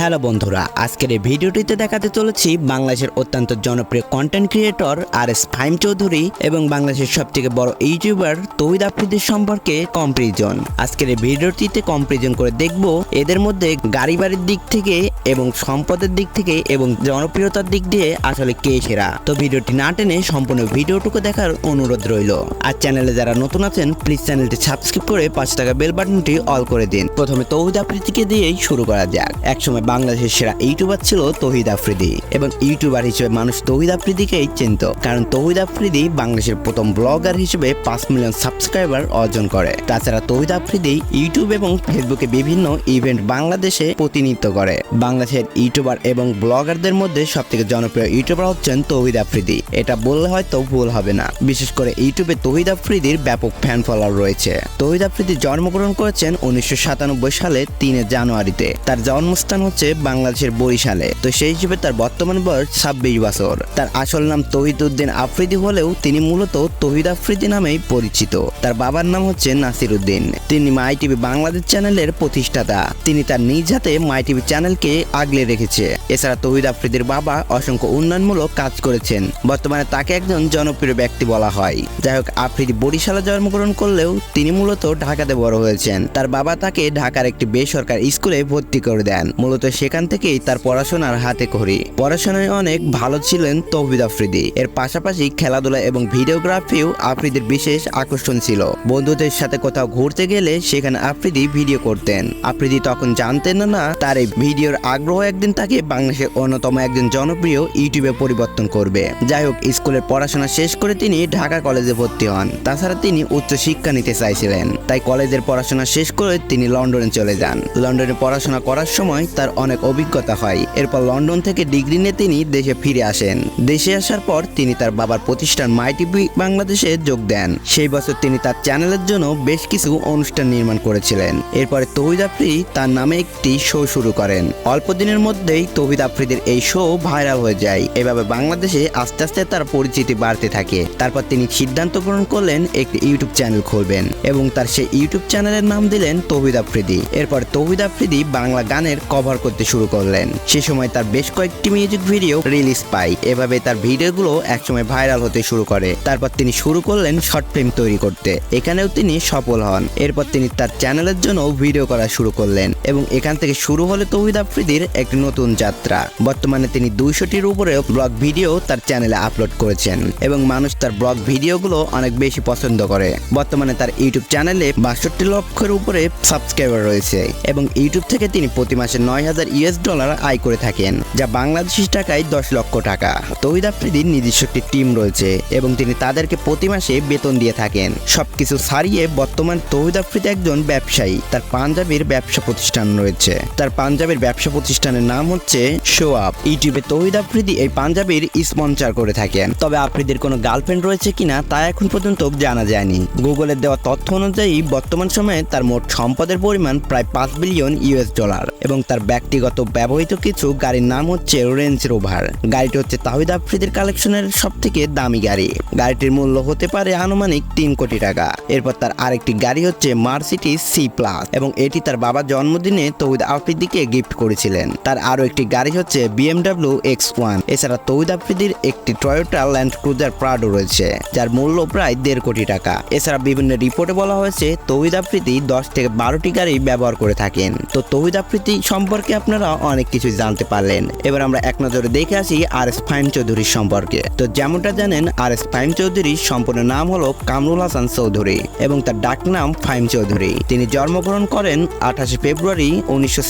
Hello বন্ধুরা, আজকের এই ভিডিওটিতে দেখাতে চলেছি বাংলাদেশের অত্যন্ত জনপ্রিয় content creator R S Faim Chowdhury এবং বাংলাদেশের সবথেকে বড় ইউটিউবার তৌহিদ আফ্রিদির সম্পর্কে কম্পারিজন আজকের এই ভিডিওটিতে কম্পারিজন করে দেখব এদের মধ্যে গাড়ি বাড়ির দিক থেকে এবং সম্পদের দিক থেকে এবং জনপ্রিয়তার দিক দিয়ে আসলে কে সেরা। তো ভিডিওটি না টেনে সম্পূর্ণ ভিডিওটুকু দেখার অনুরোধ রইল। আর চ্যানেলে যারা নতুন আছেন প্লিজ চ্যানেলটি সাবস্ক্রাইব করে পাঁচ টাকা বেল বাটনটি অল করে দিন। প্রথমে তৌহিদ আফ্রিদিকে দিয়েই শুরু করা যাক। একসময় বাংলাদেশের সেরা ইউটিউবার ছিল তৌহিদ আফ্রিদি এবং ইউটিউবার হিসেবে মানুষ তৌহিদ আফ্রিদিকেই চিনত, কারণ তৌহিদ আফ্রিদি বাংলাদেশের প্রথম ব্লগার হিসেবে পাঁচ মিলিয়ন সাবস্ক্রাইবার অর্জন করে। তাছাড়া তৌহিদ আফ্রিদি ইউটিউব এবং ফেসবুকে বিভিন্ন ইভেন্ট বাংলাদেশে প্রতিনিধিত্ব করে। বাংলাদেশের ইউটিউবার এবং ব্লগারদের মধ্যে সবথেকে জনপ্রিয় ইউটিউবার হচ্ছেন তৌহিদ আফ্রিদি। এটা বললে হয়তো ভুল হবে না। বিশেষ করে ইউটিউবে তৌহিদ আফ্রিদির ব্যাপক ফ্যান ফলোয়ার রয়েছে। তৌহিদ আফ্রিদি জন্মগ্রহণ করেছেন উনিশশো সাতানব্বই সালে তিনে জানুয়ারিতে। তার জন্মস্থান হচ্ছে বাংলাদেশের বরিশালে। তো সেই হিসেবে তার বর্তমান বয়স ছাব্বিশ বছর। তার আসল নাম তৌহিদ উদ্দিন আফ্রিদি হলেও তিনি মূলত তৌহিদ আফ্রিদি নামেই পরিচিত। তার বাবার নাম হচ্ছে নাসির উদ্দিন তিনি মাই টিভি বাংলাদেশ চ্যানেলের প্রতিষ্ঠাতা। তিনি তার নিজ হাতে মাই টিভি চ্যানেলকে আগলে রেখেছে। এছাড়া তহিদ আফ্রিদির বাবা অসংখ্য উন্নয়নমূলক কাজ করেছেন। বর্তমানে তাকে একজন জনপ্রিয় ব্যক্তি বলা হয়। যাই হোক, আফ্রিদি বরিশালে জন্মগ্রহণ করলেও তিনি মূলত ঢাকাতে বড় হয়েছেন। তার বাবা তাকে ঢাকার একটি বেসরকারি স্কুলে ভর্তি করে দেন। মূলত সেখান থেকেই তার পড়াশোনার হাতে খড়ি। পড়াশোনায় অনেক ভালো ছিলেন তৌহিদ আফ্রিদি। এর পাশাপাশি খেলাধুলা এবং ভিডিওগ্রাফিও আফ্রিদির বিশেষ আকর্ষণ ছিল। বন্ধুদের সাথে কোথাও ঘুরতে গেলে সেখানে আফ্রিদি ভিডিও করতেন। আফ্রিদি তখন জানতেন না, তার এই ভিডিওর আগ্রহ একদিন তাকে বাংলাদেশের অন্যতম একজন জনপ্রিয় ইউটিউবে পরিবর্তন করবে। যাই হোক, স্কুলের পড়াশোনা শেষ করে তিনি ঢাকা কলেজে ভর্তি হন। তাছাড়া তিনি উচ্চ শিক্ষা নিতে চাইছিলেন। তাই কলেজের পড়াশোনা শেষ করে তিনি লন্ডনে চলে যান। লন্ডনে পড়াশোনা করার সময় তার অনেক অভিজ্ঞতা হয়। এরপর লন্ডন থেকে ডিগ্রি নিয়ে তিনি দেশে ফিরে আসেন। দেশে আসার পর তিনি তার বাবার প্রতিষ্ঠান মাই টিভি বাংলাদেশে যোগ দেন। সেই বছর তিনি তার চ্যানেলের জন্য বেশ কিছু অনুষ্ঠান নির্মাণ করেছিলেন। এরপরে তৌহিদ আফ্রিদি তার নামে একটি শো শুরু করেন। অল্প দিনের মধ্যেই তৌহিদ আফ্রিদির এই শো ভাইরাল হয়ে যায়। এভাবে বাংলাদেশে আস্তে আস্তে তার পরিচিতি বাড়তে থাকে। তারপর তিনি সিদ্ধান্ত গ্রহণ করলেন, একটি ইউটিউব চ্যানেল খুলবেন এবং তার সেই ইউটিউব চ্যানেলের নাম দিলেন তৌহিদ আফ্রিদি। এরপর তৌহিদ আফ্রিদি বাংলা গানের কভার করতে শুরু করলেন। সে সময় তার বেশ কয়েকটি মিউজিক ভিডিও রিলিজ পায়। এভাবে তার ভিডিওগুলো একসময় ভাইরাল হতে শুরু করে। তারপর তিনি শুরু করলেন শর্ট ফিল্ম তৈরি করতে। এখানেও তিনি সফল হন। এরপর তিনি তার চ্যানেলের জন্য ভিডিও করা শুরু করলেন এবং এখান থেকে শুরু হলো তৌহিদ আফ্রিদির একটি নতুন যাত্রা। বর্তমানে তিনি দুইশোটির উপরেও ব্লগ ভিডিও তার চ্যানেলে আপলোড করেছেন এবং মানুষ তার ব্লগ ভিডিওগুলো অনেক বেশি পছন্দ করে। বর্তমানে তার ইউটিউব চ্যানেলে বাষট্টি লক্ষের উপরে সাবস্ক্রাইবার রয়েছে এবং ইউটিউব থেকে তিনি প্রতি মাসে নয় হাজার ইউএস ডলার আয় করে থাকেন, যা বাংলাদেশি টাকায় দশ লক্ষ টাকা। তৌহিদ আফ্রিদির নিজস্ব একটি টিম রয়েছে এবং তিনি তাদেরকে প্রতি মাসে বেতন দিয়ে থাকেন। সবকিছু ছাড়িয়ে বর্তমান তৌহিদ আফ্রিদি একজন ব্যবসায়ী। তার পাঞ্জাবির ব্যবসা প্রতিষ্ঠান রয়েছে। তার পাঞ্জাবের ব্যবসা প্রতিষ্ঠানের নাম হচ্ছে শো আপ ইউটিউবে তৌহিদ আফ্রিদি এই পাঞ্জাবির স্পন্সর করে থাকেন। তবে আফ্রিদির কোনো গার্লফ্রেন্ড রয়েছে কিনা তা এখন পর্যন্ত জানা যায়নি। গুগলের দেওয়া তথ্য অনুযায়ী বর্তমান সময়ে তার মোট সম্পদের পরিমাণ প্রায় পাঁচ বিলিয়ন ইউএস ডলার এবং তার ব্যক্তিগত ব্যবহৃত কিছু গাড়ির নাম হচ্ছে রেঞ্জ রোভার গাড়িটি হচ্ছে তাহিদ আফ্রিদির কালেকশনের সব থেকে দামি গাড়ি। গাড়িটির মূল্য হতে পারে আনুমানিক তিন কোটি টাকা। এরপর তার আরেকটি গাড়ি হচ্ছে মার্সিটি সি প্লাস এবং এটি তার বাবার জন্মদিনে তৌহিদ আফ্রিদিকে গিফট করেছিলেন। তার আরও একটি গাড়ি হচ্ছে বিএমডাব্লিউ এক্স ওয়ান এছাড়া তৌহিদ আফ্রিদির একটি টয়োটা ল্যান্ড ক্রুজার প্রাডো রয়েছে, যার মূল্য প্রায় দেড় কোটি টাকা। এছাড়া বিভিন্ন রিপোর্টে বলা হয়েছে, তৌহিদ আফ্রিদি দশ থেকে বারোটি গাড়ি ব্যবহার করে থাকেন। তো তৌহিদ আফ্রিদি সম্পর্কে আপনারা অনেক কিছু জানতে পারলেন। এবার আমরা এক নজরে দেখে আসি আর এস ফাইম চৌধুরীর সম্পর্কে। তো যেমনটা জানেন, আর এস ফাইম চৌধুরীর সম্পূর্ণ নাম হলো কামরুল হাসান চৌধুরী এবং তার ডাক নাম ফাইম চৌধুরী। তিনি জন্মগ্রহণ করেন আঠাশে ফেব্রুয়ারি উনিশশো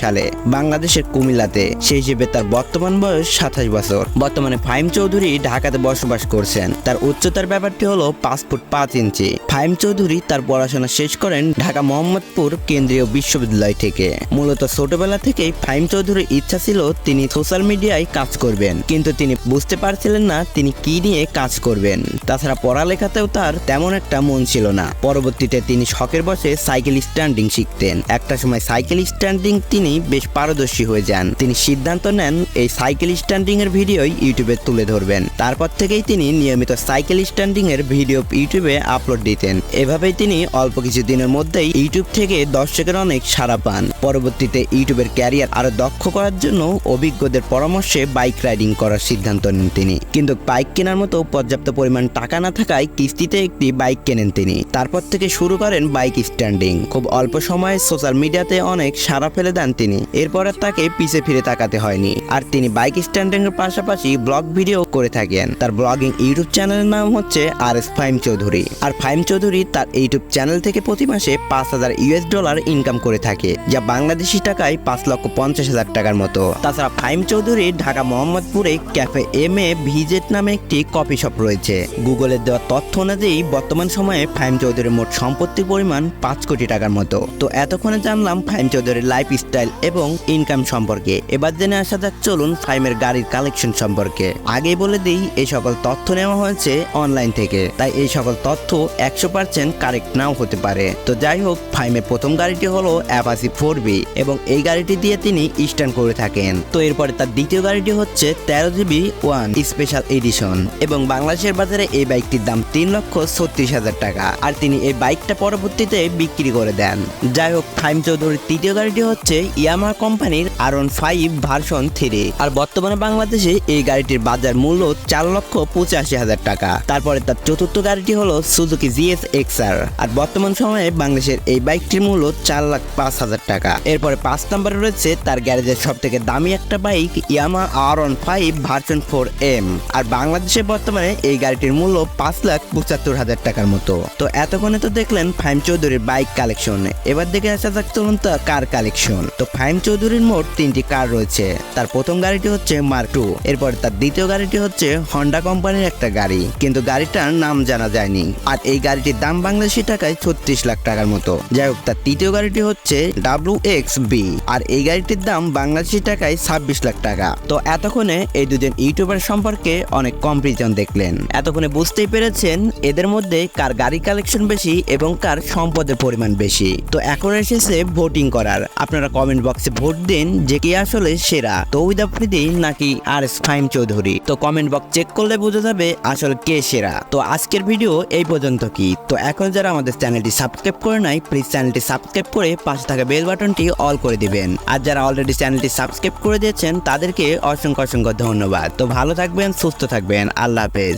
সালে বাংলাদেশের কুমিল্লাতে। সেই হিসেবে তার বর্তমান বয়স সাতাশ বছর। বর্তমানে ফাইম চৌধুরী ঢাকাতে বসবাস করছেন। তার উচ্চতার ব্যাপারটি হলো পাঁচ ফুট পাঁচ ইঞ্চি। ফাইম চৌধুরী তার পড়াশোনা শেষ করেন ঢাকা মোহাম্মদপুর কেন্দ্রীয় বিশ্ববিদ্যালয় থেকে। মূলত ছোটবেলা থেকেই ফাইম চৌধুরীর ইচ্ছা ছিল তিনি সোশ্যাল মিডিয়ায় কাজ করবেন। কিন্তু তিনি বুঝতে পারছিলেন না তিনি কি নিয়ে কাজ করবেন। তাছাড়া পড়ালেখাতেও তার তেমন একটা মন ছিল না। পরবর্তীতে তিনি শখের বসে সাইকেল স্ট্যান্ডিং শিখতেন। একটা সময় সাইকেল স্ট্যান্ডিং তিনি বেশ পারদর্শী হয়ে যান। তিনি সিদ্ধান্ত নেন এই সাইকেল স্ট্যান্ডিং এর ভিডিওই ইউটিউবে তুলে ধরবেন। তারপর থেকেই তিনি নিয়মিত সাইকেল স্ট্যান্ডিং এর ভিডিও ইউটিউবে আপলোড দিতেন। এভাবেই তিনি অল্প কিছু দিনের মধ্যেই ইউটিউব থেকে দর্শকের অনেক সাড়া পান। পরবর্তীতে ইউটিউবের নিজের ক্যারিয়ার আরও দক্ষ করার জন্য অভিজ্ঞদের পরামর্শে বাইক রাইডিং করার সিদ্ধান্ত নেন তিনি। কিন্তু বাইক কেনার মতো পর্যাপ্ত পরিমাণ টাকা না থাকায় কিস্তিতে একটি বাইক কেনেন তিনি। তারপর থেকে শুরু করেন বাইক স্ট্যান্ডিং। খুব অল্প সময়ে সোশ্যাল মিডিয়াতে অনেক সাড়া ফেলে দেন তিনি। এরপর তাকে পিছে ফিরে তাকাতে হয়নি। আর তিনি বাইক স্ট্যান্ডিং এর পাশাপাশি ব্লগ ভিডিও করে থাকেন। তার ব্লগিং ইউটিউব চ্যানেলের নাম হচ্ছে আর এস ফাইম চৌধুরী। আর ফাইম চৌধুরী তার ইউটিউব চ্যানেল থেকে প্রতি মাসে পাঁচ হাজার ইউএস ডলার ইনকাম করে থাকে, যা বাংলাদেশি টাকায় পাঁচ লক্ষ পঞ্চাশ হাজার টাকার মতো। তাছাড়া ফাইম চৌধুরী ঢাকা মোহাম্মদপুরে ক্যাফে এম এ ভিজেট নামে একটি কফি শপ রয়েছে। গুগলের দেওয়া তথ্য অনুযায়ী বর্তমান সময়ে ফাইম চৌধুরীর মোট সম্পত্তির পরিমাণ পাঁচ কোটি টাকার মতো। তো এতক্ষণে জানলাম ফাইম চৌধুরীর লাইফ স্টাইল এবং ইনকাম সম্পর্কে। এবার জেনে আসা যাক, চলুন ফাইমের গাড়ির কালেকশন সম্পর্কে। আগে বলে দিই এই সকল তথ্য নেওয়া হয়েছে অনলাইন থেকে। তাই এই সকল তথ্য একশো পার্সেন্ট কারেক্ট নাও হতে পারে। তো যাই হোক ফাইমের প্রথম গাড়িটি হলো অ্যাপাসি ফোর বি এবং এই গাড়িটি দিয়ে তিনি স্ট্যান্ড করে থাকেন। তো এরপরে তার দ্বিতীয় গাড়িটি হচ্ছে তেরো জিবি ওয়ান স্পেশাল এডিশন এবং বাংলাদেশের বাজারে এই বাইকটির দাম তিন লক্ষ ছত্রিশ হাজার টাকা। আর তিনি এই বাইকটা পরবর্তীতে বিক্রি করে দেন। যাই হোক ফাইম চৌধুরীর তৃতীয় গাড়িটি হচ্ছে ইয়ামা কোম্পানির R one five version three আর বর্তমানে বাংলাদেশে এই গাড়িটির বাজার মূল্য চার লক্ষ পঁচাশি হাজার টাকা। তারপরে তার চতুর্থ গাড়িটি হলো সুজুকি জিএস এক্সআর আর বর্তমান সময়ে বাংলাদেশের এই বাইকটির মূল্য চার লাখ পাঁচ হাজার টাকা। এরপরে পাঁচ নম্বরে রয়েছে তার গ্যারেজের সব থেকে দামি একটা bike Yamaha R one five version four M. আর বাংলাদেশে বর্তমানে এই গাড়িটির মূল্য পাঁচ লাখ পঁচাত্তর হাজার টাকার মতো। তো এতক্ষণে তো দেখলেন ফাইম চৌধুরীর বাইক কালেকশন। এবার দেখে আসা যাক চলুন তার কার কালেকশন। তো ফাইম চৌধুরীর মোট তিনটি কার রয়েছে। তার প্রথম গাড়িটি হচ্ছে মার্ক টু। এরপর তার দ্বিতীয় গাড়িটি হচ্ছে হন্ডা কোম্পানির একটা গাড়ি। কিন্তু গাড়িটার নাম জানা যায়নি। আর এই গাড়িটির দাম বাংলাদেশি টাকায় ছত্রিশ লাখ টাকার মতো। যাই হোক, তার তৃতীয় গাড়িটি হচ্ছে ডাব্লিউ এক্স বি। আর এই গাড়িটির দাম বাংলাদেশি টাকায় ছাব্বিশ লাখ টাকা। তো এতক্ষণে এই দুজন ইউটিউবার সম্পর্কে অনেক কম্পারিজন দেখলেন। এতক্ষণে বুঝতেই পেরেছেন এদের মধ্যে কার গাড়ি কালেকশন বেশি এবং কার সম্পদের পরিমাণ বেশি। তো এখন এসেছে ভোটিং করার। আপনারা কমেন্ট বক্সে ভোট দিন যে কি আসলে সেরা। তৌহিদ আফ্রিদি নাকি আর এস ফাইম চৌধুরী। তো কমেন্ট বক্স চেক করলে বোঝা যাবে আসলে কে সেরা। তো আজকের ভিডিও এই পর্যন্ত কি? তো এখন যারা আমাদের চ্যানেলটি সাবস্ক্রাইব করে নাই প্লিজ চ্যানেলটি সাবস্ক্রাইব করে পাশে থাকা বেল বাটনটি অল করে দিবেন। আর যারা অলরেডি চ্যানেলটি সাবস্ক্রাইব করে দিয়েছেন, তাদেরকে অসংখ্য অসংখ্য ধন্যবাদ। তো ভালো থাকবেন, সুস্থ থাকবেন। আল্লাহ হাফেজ।